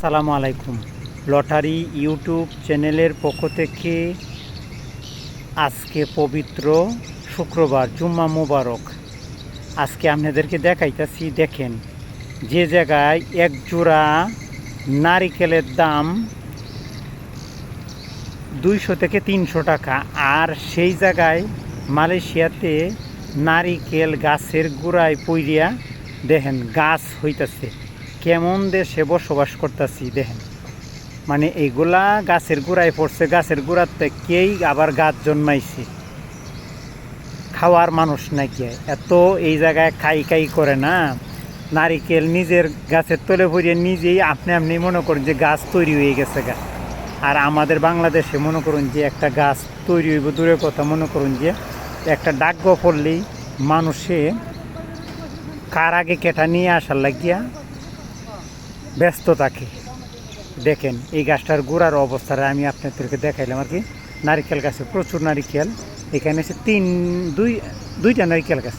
সালামু আলাইকুম। Lottery YouTube চ্যানেলের পক্ষ থেকে আজকে পবিত্র শুক্রবার, জুম্মা মুবারক। আজকে আপনাদেরকে দেখাইতেছি, দেখেন, যে জায়গায় এক জোড়া নারিকেলের দাম দুইশো থেকে তিনশো টাকা, আর সেই জায়গায় মালয়েশিয়াতে নারিকেল গাছের গোড়ায় পইরিয়া দেখেন, গাছ হইতাছে। কেমন দেশে বসবাস করতেছি দেখেন। মানে এইগুলা গাছের গোড়ায় পড়ছে, গাছের গোড়ার থেকেই আবার গাছ জন্মাইছে। খাওয়ার মানুষ নাকি এত এই জায়গায় খাই খাই করে না। নারিকেল নিজের গাছের তলে ভরিয়ে নিজেই আপনি আপনি মনে করেন যে গাছ তৈরি হয়ে গেছে গা। আর আমাদের বাংলাদেশে মনে করুন যে একটা গাছ তৈরি হইব, দূরের কথা মনে করুন যে একটা ডাক পড়লেই মানুষে কার আগে কেটা নিয়ে আসার লাগিয়া ব্যস্ত থাকে। দেখেন, এই গাছটার গোড়ার অবস্থাটা আমি আপনাদেরকে দেখাইলাম আর কি। নারিকেল গাছে প্রচুর নারিকেল। এখানে এসে তিন, দুই, দুইটা নারিকেল গাছ।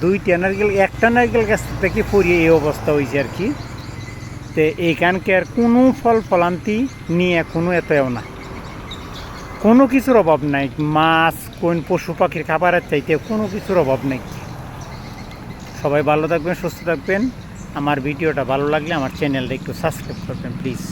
দুইটা নারিকেল, একটা নারিকেল গাছ থেকে পরিয়ে এই অবস্থা হয়েছে আর কি। তো এইখানকার কোনো ফল ফলান্তি নিয়ে কোনো এতও না। কোনো কিছুর অভাব নাই। মাছ, কোন পশু পাখির খাবারের চাইতে কোনো কিছুর অভাব নাই। সবাই ভালো থাকবেন, সুস্থ থাকবেন। আমার ভিডিওটা ভালো লাগলে আমার চ্যানেলটা একটু সাবস্ক্রাইব করবেন প্লিজ